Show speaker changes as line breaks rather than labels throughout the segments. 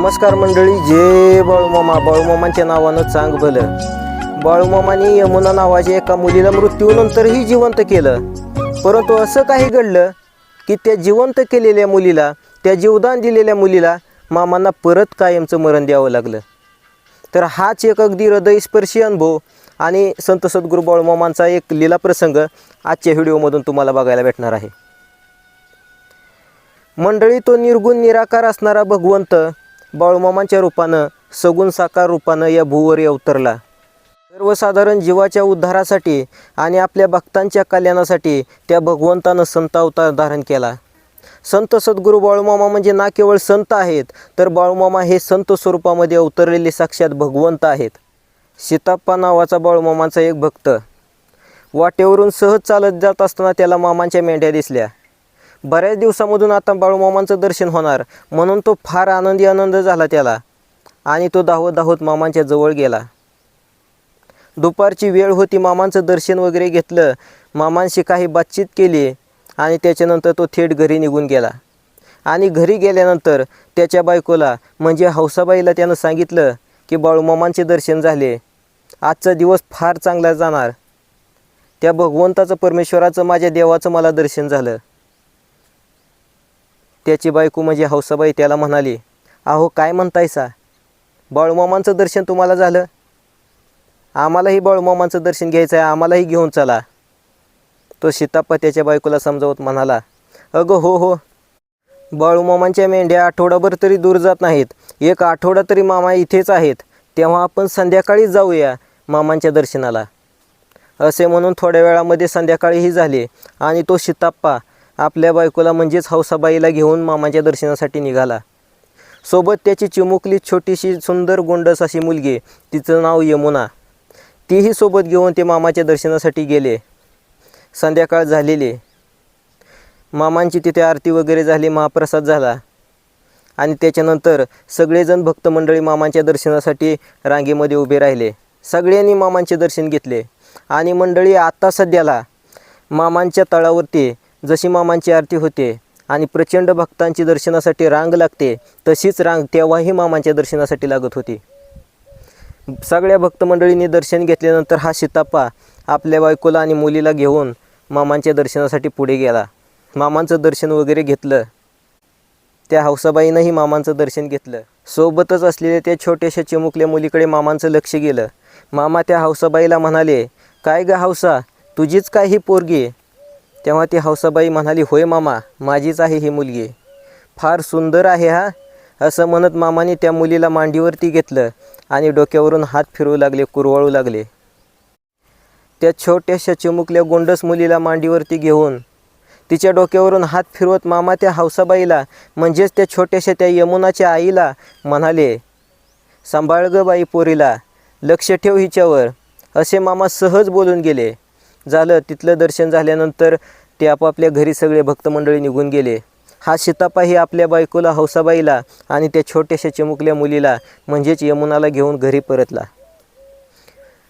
नमस्कार मंडळी जे बाळूमामा. बाळूमामांच्या नावानं चांग भलं. बाळूमामाने यमुना नावाच्या एका मुलीला मृत्यूनंतरही जिवंत केलं. परंतु असं काही घडलं की त्या जिवंत केलेल्या मुलीला त्या जीवदान दिलेल्या मुलीला मामांना परत कायमचं मरण द्यावं लागलं. तर हाच एक अगदी हृदयस्पर्शी अनुभव आणि संत सद्गुरू बाळूमामांचा एक लीला प्रसंग आजच्या व्हिडिओमधून तुम्हाला बघायला भेटणार आहे. मंडळी तो निर्गुण निराकार असणारा भगवंत बाळूमामांच्या रूपानं सगुण साकार रूपानं या भूवर अवतरला सर्वसाधारण जीवाच्या उद्धारासाठी आणि आपल्या भक्तांच्या कल्याणासाठी त्या भगवंतानं संत अवतार धारण केला. संत सद्गुरू बाळूमामा म्हणजे ना केवळ संत आहेत तर बाळूमामा हे संत स्वरूपामध्ये अवतरलेले साक्षात भगवंत आहेत. सीताप्पा नावाचा बाळूमामांचा एक भक्त. वाटेवरून सहज चालत जात असताना त्याला मामांच्या मेंढ्या दिसल्या. बऱ्याच दिवसामधून आता बाळूमामांचं दर्शन होणार. म्हणून तो फार आनंदी आनंद झाला त्याला. आणि तो दाहोत दाहोत मामांच्या जवळ गेला. दुपारची वेळ होती मामांचं दर्शन वगैरे घेतलं. मामांशी काही बातचीत केली आणि त्याच्यानंतर तो थेट घरी निघून गेला. आणि घरी गेल्यानंतर त्याच्या बायकोला म्हणजे हौसाबाईला त्यानं सांगितलं की बाळूमामांचे दर्शन झाले. आजचा दिवस फार चांगला जाणार. त्या भगवंताचं परमेश्वराचं माझ्या देवाचं मला दर्शन झालं. त्याची बायको म्हणजे हौसाबाई त्याला म्हणाली अहो काय म्हणतायसा? बाळूमामांचं दर्शन तुम्हाला झालं? आम्हालाही बाळूमामांचं दर्शन घ्यायचं आहे आम्हालाही घेऊन चला. तो सीताप्पा त्याच्या बायकोला समजावत म्हणाला अगं हो हो. बाळूमामांच्या मेंढ्या आठवडाभर तरी दूर जात नाहीत. एक आठवडा तरी मामा इथेच आहेत. तेव्हा आपण संध्याकाळी जाऊया मामांच्या दर्शनाला. असे म्हणून थोड्या वेळामध्ये संध्याकाळीही झाले आणि तो सीताप्पा आपल्या बायकोला म्हणजेच हौसाबाईला घेऊन मामाच्या दर्शनासाठी निघाला. सोबत त्याची चिमुकली छोटीशी सुंदर गोंडस अशी मुलगी तिचं नाव यमुना. तीही सोबत घेऊन ते मामाच्या दर्शनासाठी गेले. संध्याकाळ झालेली. मामांची तिथे आरती वगैरे झाली महाप्रसाद झाला. आणि त्याच्यानंतर सगळेजण भक्त मंडळी मामांच्या दर्शनासाठी रांगेमध्ये उभे राहिले. सगळ्यांनी मामांचे दर्शन घेतले. आणि मंडळी आत्ता सध्याला मामांच्या तळावरती जशी मामांची आरती होते आणि प्रचंड भक्तांची दर्शनासाठी रांग लागते तशीच रांग तेव्हाही मामांच्या दर्शनासाठी लागत होती. सगळ्या भक्तमंडळींनी दर्शन घेतल्यानंतर हा सीताप्पा आपल्या बायकोला आणि मुलीला घेऊन मामांच्या दर्शनासाठी पुढे गेला. मामांचं दर्शन वगैरे घेतलं. त्या हौसाबाईनंही मामांचं दर्शन घेतलं. सोबतच असलेल्या त्या छोट्याशा चिमुकल्या मुलीकडे मामांचं लक्ष गेलं. मामा त्या हौसाबाईला म्हणाले काय ग हौसा तुझीच काय ही पोरगी? तेव्हा ती हौसाबाई म्हणाली होय मामा माझीच आहे ही मुलगी. फार सुंदर आहे हा. असं म्हणत मामाने त्या मुलीला मांडीवरती घेतलं आणि डोक्यावरून हात फिरवू लागले कुरवाळू लागले. त्या छोट्याशा चिमुकल्या गोंडस मुलीला मांडीवरती घेऊन तिच्या डोक्यावरून हात फिरवत मामा त्या हौसाबाईला म्हणजेच त्या छोट्याशा त्या यमुनाच्या आईला म्हणाले सांभाळ ग बाई पोरीला लक्ष ठेव हिच्यावर. असे मामा सहज बोलून गेले. झालं तिथलं दर्शन झाल्यानंतर ते आपापल्या घरी सगळे भक्तमंडळी निघून गेले. हा सीतापाही आपल्या बायकोला हौसाबाईला आणि त्या छोट्याशा चिमुकल्या मुलीला म्हणजेच यमुनाला घेऊन घरी परतला.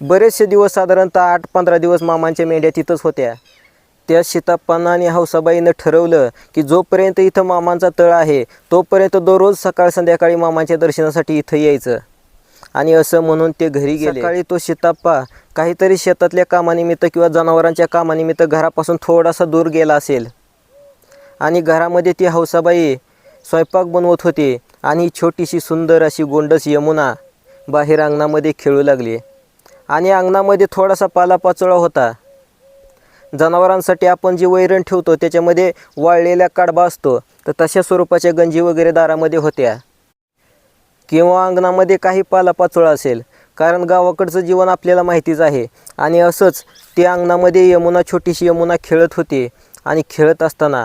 बरेचसे दिवस साधारणतः आठ पंधरा दिवस मामांच्या मेंढ्या तिथंच होत्या. त्या सीताप्पांना आणि हौसाबाईनं ठरवलं की जोपर्यंत इथं मामांचा तळ आहे तोपर्यंत दररोज सकाळ संध्याकाळी मामांच्या दर्शनासाठी इथं यायचं. आणि असं म्हणून ते घरी गेले. सकाळी तो सीताप्पा काहीतरी शेतातल्या कामानिमित्त किंवा जनावरांच्या कामानिमित्त घरापासून थोडासा दूर गेला असेल. आणि घरामध्ये ती हौसाबाई स्वयंपाक बनवत होती आणि छोटीशी सुंदर अशी गोंडस यमुना बाहेर अंगणामध्ये खेळू लागली. आणि अंगणामध्ये थोडासा पालापाचोळा होता. जनावरांसाठी आपण जे वैरण ठेवतो त्याच्यामध्ये वाळलेला काडबा असतो. तर तशा स्वरूपाच्या गंजी वगैरे दारामध्ये होत्या. किंवा अंगणामध्ये काही पालापाचोळा असेल कारण गावाकडचं जीवन आपल्याला माहितीच आहे. आणि असंच ते अंगणामध्ये यमुना छोटीशी यमुना खेळत होती. आणि खेळत असताना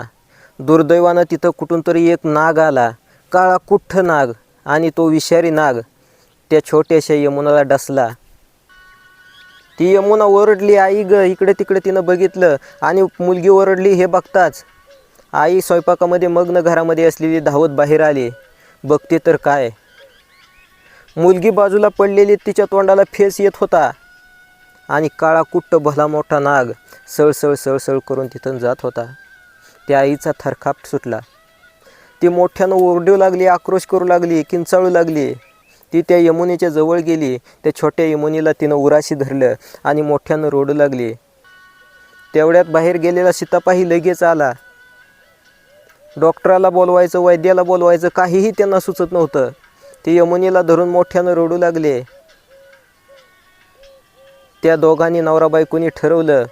दुर्दैवानं तिथं कुठून तरी एक नाग आला. काळा कुठ्ठ नाग आणि तो विषारी नाग त्या छोट्याशा यमुनाला डसला. ती यमुना ओरडली आई ग इकडे तिकडे तिनं बघितलं आणि मुलगी ओरडली हे बघताच. आई स्वयंपाकामध्ये मग्न घरामध्ये असलेली धावत बाहेर आली. बघते तर काय? मुलगी बाजूला पडलेली तिच्या तोंडाला फेस येत होता. आणि काळा कुट्ट भला मोठा नाग सळसळ सळसळ करून तिथून जात होता. त्या आईचा थरकाप सुटला. ती मोठ्यानं ओरडू लागली आक्रोश करू लागली किंचाळू लागली. ती त्या यमुनेच्या जवळ गेली. त्या छोट्या यमुनेला तिनं उराशी धरलं आणि मोठ्यानं रोडू लागली. तेवढ्यात बाहेर गेलेला सीतापाही लगेच आला. डॉक्टराला बोलवायचं वैद्याला बोलवायचं काहीही त्यांना सुचत नव्हतं. ते यमुनेला धरून मोठ्यानं रडू लागले. त्या दोघांनी नवरा बायकोनी ठरवलं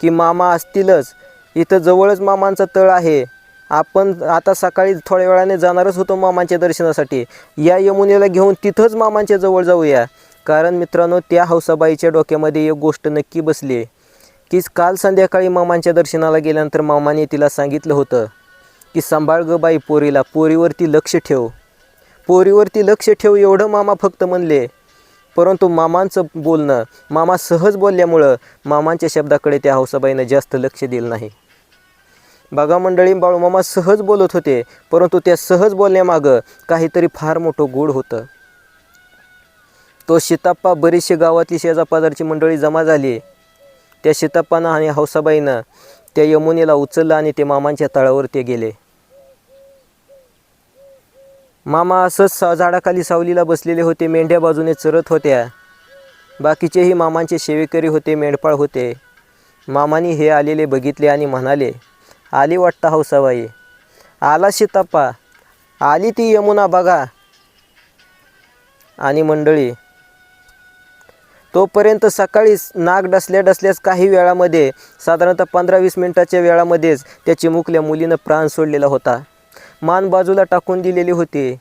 की मामा असतीलच. इथं जवळच मामांचा तळ आहे. आपण आता सकाळी थोड्या वेळाने जाणारच होतो मामांच्या दर्शनासाठी. या यमुनेला घेऊन तिथंच मामांच्या जवळ जाऊया. कारण मित्रांनो त्या हौसाबाईच्या डोक्यामध्ये एक गोष्ट नक्की बसली. की काल संध्याकाळी मामांच्या दर्शनाला गेल्यानंतर मामाने तिला सांगितलं होतं की सांभाळ ग बाई पोरीला. पोरीवरती लक्ष ठेव. पोरीवरती लक्ष ठेव एवढं मामा फक्त म्हणले. परंतु मामांचं बोलणं मामा सहज बोलल्यामुळं मामांच्या शब्दाकडे त्या हौसाबाईनं जास्त लक्ष दिलं नाही. बघा मंडळी बाळूमामा सहज बोलत होते परंतु त्या सहज बोलण्यामागं काहीतरी फार मोठं गूढ होतं. तो शिताप्पा बरीचशी गावातली शेजापाजारची मंडळी जमा झाली. त्या शिताप्पानं आणि हौसाबाईनं त्या यमुनेला उचललं आणि ते मामांच्या तळावर ते गेले. मामा असंच सा झाडाखाली सावलीला बसलेले होते मेंढ्या बाजूने चरत होत्या. बाकीचेही मामांचे शेवेकरी होते मेंढपाळ होते. मामानी हे आलेले बघितले आणि म्हणाले आली वाटता हौसाबाई. आला सीताप्पा आली ती यमुना बघा. आणि मंडळी तोपर्यंत सकाळीच नाक डसल्या डसल्यास काही वेळामध्ये साधारणतः पंधरा वीस मिनिटाच्या वेळामध्येच त्या चिमुकल्या मुलीनं प्राण सोडलेला होता. मान बाजूला टाकून दिलेली होती.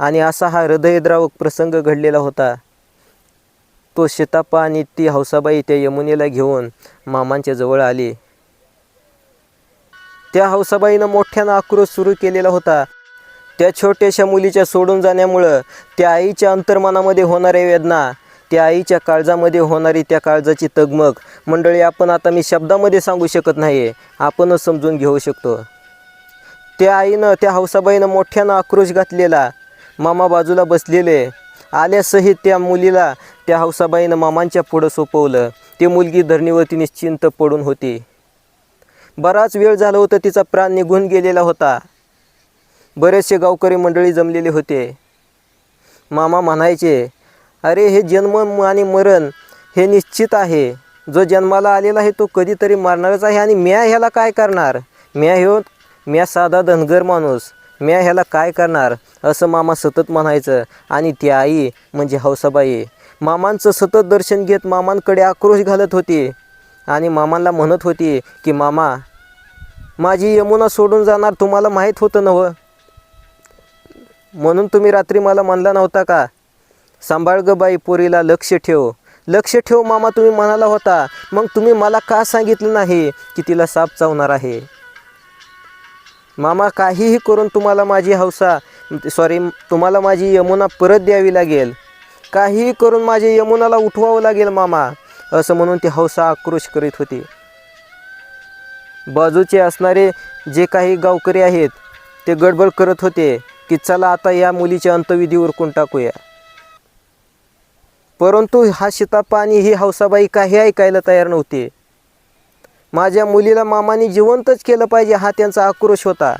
आणि असा हा हृदयद्रावक प्रसंग घडलेला होता. तो सीताप्पा आणि ती हौसाबाई त्या यमुनेला घेऊन मामांच्या जवळ आली. त्या हौसाबाईनं मोठ्यानं आक्रोश सुरू केलेला होता. त्या छोट्याशा मुलीच्या सोडून जाण्यामुळं त्या आईच्या अंतर्मनामध्ये होणाऱ्या वेदना त्या आईच्या काळजामध्ये होणारी त्या काळजाची तगमग मंडळी आपण आता मी शब्दामध्ये सांगू शकत नाही आपणच समजून घेऊ शकतो. त्या आईनं त्या हौसाबाईनं मोठ्यानं आक्रोश घातलेला. मामा बाजूला बसलेले. आल्यासहित त्या मुलीला त्या हौसाबाईनं मामांच्या पुढं सोपवलं. ती मुलगी धरणीवरती निश्चिंत पडून होती. बराच वेळ झाला होता तिचा प्राण निघून गेलेला होता. बरेचसे गावकरी मंडळी जमलेले होते. मामा म्हणायचे अरे हे जन्म आणि मरण हे निश्चित आहे. जो जन्माला आलेला आहे तो कधीतरी मारणारच आहे आणि म्या ह्याला काय करणार? म्या ह्यो म्या साधा धनगर माणूस. म्या ह्याला काय करणार? असं मामा सतत म्हणायचं. आणि ती आई म्हणजे हौसाबाई. मामांचं सतत दर्शन घेत मामांकडे आक्रोश घालत होती. आणि मामांना म्हणत होती की मामा माझी यमुना सोडून जाणार तुम्हाला माहीत होतं नवं म्हणून तुम्ही रात्री मला म्हणला नव्हता का? सांभाळ ग बाई पोरीला लक्ष ठेव. लक्ष ठेव मामा तुम्ही म्हणाला होता. मग तुम्ही मला का सांगितलं नाही की तिला साप चावणार आहे? मामा काहीही करून तुम्हाला माझी हौसा सॉरी तुम्हाला माझी यमुना परत द्यावी लागेल. काहीही करून माझ्या यमुनाला उठवावं लागेल मामा असं म्हणून ती हौसा आक्रोश करीत होती. बाजूचे असणारे जे काही गावकरी आहेत ते गडबड करत होते की चला आता या मुलीच्या अंतविधी उरकून टाकूया. परंतु हा शितापा आणि ही हौसाबाई काही ऐकायला तयार नव्हते. माझ्या मुलीला मामाने जिवंतच केलं पाहिजे हा त्यांचा आक्रोश होता.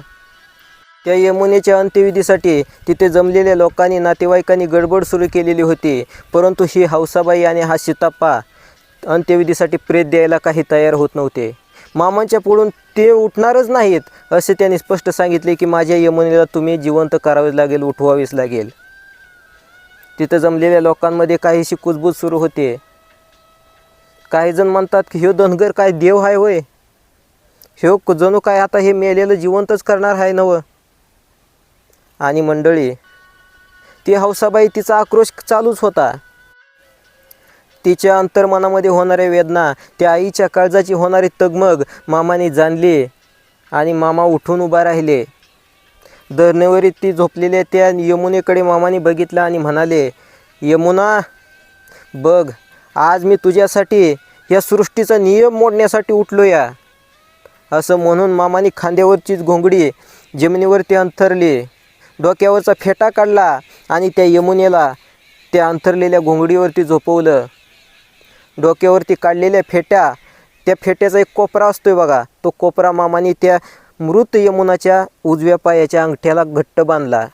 त्या यमुनेच्या अंत्यविधीसाठी तिथे जमलेल्या लोकांनी नातेवाईकांनी गडबड सुरू केलेली होती. परंतु ही हौसाबाई आणि हा सीताप्पा अंत्यविधीसाठी प्रेत द्यायला काही तयार होत नव्हते. मामांच्या पुढून ते उठणारच नाहीत असे त्यांनी स्पष्ट सांगितले की माझ्या यमुनेला तुम्ही जिवंत करावेच लागेल उठवावेच लागेल. तिथं जमलेल्या लोकांमध्ये काहीशी कुजबूज सुरू होते. काही जण म्हणतात की ह्यो धनगर काय देव आहे होय? ह्यो जणू काय आता हे मेलेलं जिवंतच करणार आहे नवं? आणि मंडळी ती हौसाबाई तिचा आक्रोश चालूच होता. तिच्या अंतर्मनामध्ये होणाऱ्या वेदना त्या आईच्या काळजाची होणारी तगमग मामाने जाणली आणि मामा उठून उभा राहिले. धरणेवरील ती झोपलेल्या त्या यमुनेकडे मामाने बघितलं आणि म्हणाले यमुना बघ आज मी तुझ्यासाठी या सृष्टीचा नियम मोडण्यासाठी उठलो या असं म्हणून मामाने खांद्यावरचीच घोंगडी जमिनीवरती अंथरली. डोक्यावरचा फेटा काढला आणि त्या यमुनेला त्या अंथरलेल्या घोंगडीवरती झोपवलं. डोक्यावरती काढलेल्या फेट्या त्या फेट्याचा एक कोपरा असतोय बघा. तो कोपरा मामाने त्या मृत यमुनाच्या उजव्या पायाच्या अंगठ्याला घट्ट बांधला.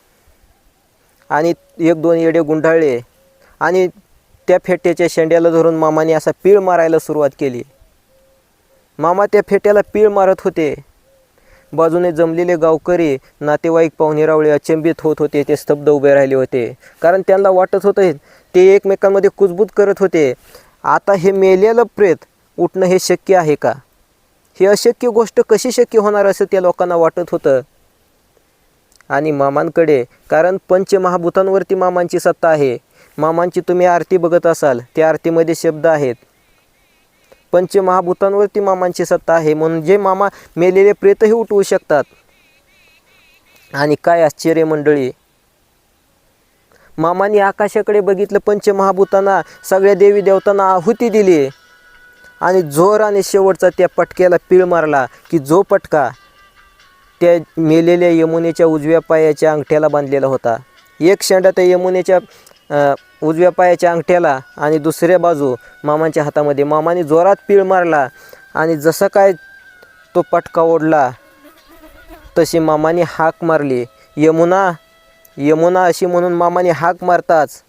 आणि एक दोन येडे गुंडाळले. आणि त्या फेट्याच्या शेंड्याला धरून मामाने असा पीळ मारायला सुरुवात केली. मामा त्या फेट्याला पीळ मारत होते. बाजूने जमलेले गावकरी नातेवाईक पाहुणेरावळे अचंबित होत होते ते स्तब्ध उभे राहिले होते. कारण त्यांना वाटत होतं ते एकमेकांमध्ये कुजबूज करत होते. आता हे मेलेलं प्रेत उठणं हे शक्य आहे का? ही अशक्य गोष्ट कशी शक्य होणार असं त्या लोकांना वाटत होतं. आणि मामांकडे कारण पंचमहाभूतांवरती मामांची सत्ता आहे. मामांची तुम्ही आरती बघत असाल त्या आरतीमध्ये शब्द आहेत. पंचमहाभूतांवरती मामांची सत्ता आहे म्हणजे मामा मेलेले प्रेतही उठवू शकतात. आणि काय आश्चर्य मंडळी. मामाने आकाशाकडे बघितलं पंचमहाभूतांना सगळ्या देवी देवतांना आहुती दिली. आणि जोराने शेवटचा त्या पटक्याला पीळ मारला की जो पटका त्या मेलेल्या यमुनेच्या उजव्या पायाच्या अंगठ्याला बांधलेला होता. एक शेंडा त्या यमुनेच्या उजव्या पायाच्या अंगठ्याला आणि दुसऱ्या बाजू मामांच्या हातामध्ये. मामाने जोरात पीळ मारला आणि जसं काय तो पटका ओढला तशी मामाने हाक मारली. यमुना यमुना अशी म्हणून मामाने हाक मारताच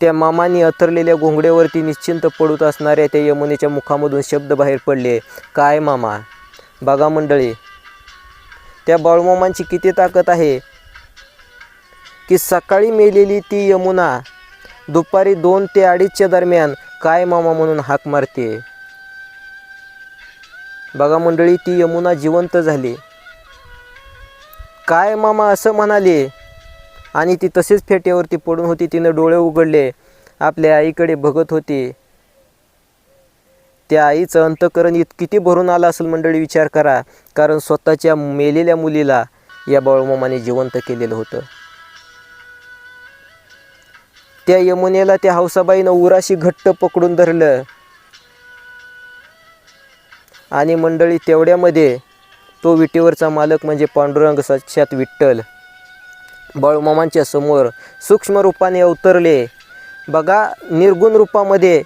त्या मामाने अथरलेल्या घोंगड्यावरती निश्चिंत पडत असणाऱ्या त्या यमुनेच्या मुखामधून शब्द बाहेर पडले काय मामा? बघा मंडळी त्या बाळूमामांची किती ताकद आहे? की सकाळी मेलेली ती यमुना दुपारी दोन ते अडीचच्या दरम्यान काय मामा म्हणून हाक मारते. बघा मंडळी ती यमुना जिवंत झाली. काय मामा असं म्हणाले? आणि ती तसेच फेट्यावरती पडून होती तिनं डोळे उघडले. आपल्या आईकडे बघत होती. त्या आईचं अंतकरण इत किती भरून आलं असेल मंडळी विचार करा. कारण स्वतःच्या मेलेल्या मुलीला या बाळूमामाने जिवंत केलेलं होतं. त्या यमुनेला त्या हौसाबाईनं उराशी घट्ट पकडून धरलं. आणि मंडळी तेवढ्यामध्ये तो विटेवरचा मालक म्हणजे पांडुरंग साक्षात विठ्ठल बाळूमामांच्या समोर सूक्ष्म रूपाने अवतरले. बघा निर्गुण रूपामध्ये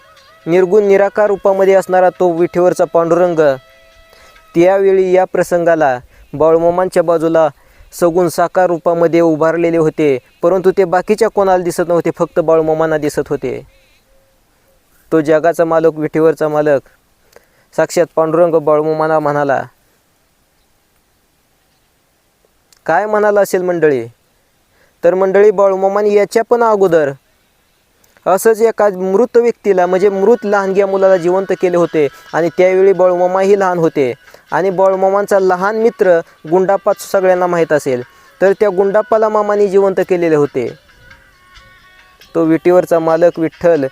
निर्गुण निराकार रूपामध्ये असणारा तो विठेवरचा पांडुरंग त्यावेळी या प्रसंगाला बाळूमामांच्या बाजूला सगुण साकार रूपामध्ये उभारलेले होते परंतु ते बाकीच्या कोणाला दिसत नव्हते फक्त बाळूमामांना दिसत होते. तो जगाचा मालक विठीवरचा मालक. साक्षात पांडुरंग बाळूमामांना म्हणाला काय म्हणाला असेल मंडळी? तर मंडळी बाळूमामाने याच्या पण अगोदर असंच एका मृत व्यक्तीला म्हणजे मृत लहानग्या मुलाला जिवंत केले होते आणि त्यावेळी बळमामाही लहान होते. आणि बळमामांचा लहान मित्र गुंडाप्पा सगळ्यांना माहीत असेल तर त्या गुंडाप्पाला मामाने जिवंत केलेले होते. तो विटीवरचा मालक विठ्ठल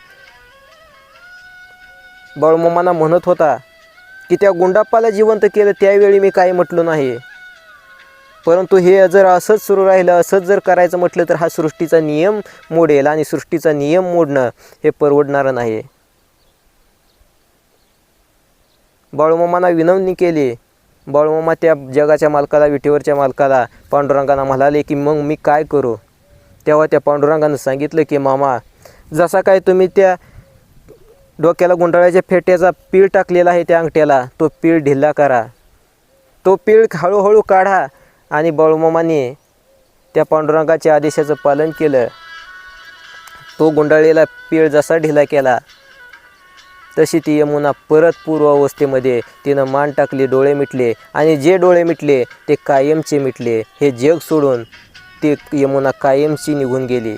बळमामांना म्हणत होता की त्या गुंडाप्पाला जिवंत केलं त्यावेळी मी काही म्हटलो नाही. परंतु हे जर असंच सुरू राहिलं असंच जर करायचं म्हटलं तर हा सृष्टीचा नियम मोडेल आणि सृष्टीचा नियम मोडणं हे परवडणारं नाही. बाळूमामांना विनवणी केली. बाळूमामा त्या जगाच्या मालकाला विठेवरच्या मालकाला पांडुरंगांना म्हणाले की मग मी काय करू? तेव्हा त्या पांडुरंगानं सांगितलं की मामा जसा काय तुम्ही त्या डोक्याला गुंडाळ्याच्या फेट्याचा पीळ टाकलेला आहे त्या अंगठ्याला तो पीळ ढिल्ला करा. तो पीळ हळूहळू काढा. आणि बाळूमामाने त्या पांडुरंगाच्या आदेशाचं पालन केलं. तो गुंडाळीला पीळ जसा ढिला केला तशी ती यमुना परत पूर्वावस्थेमध्ये तिनं मान टाकली डोळे मिटले आणि जे डोळे मिटले ते कायमचे मिटले. हे जग सोडून ती यमुना कायमची निघून गेली.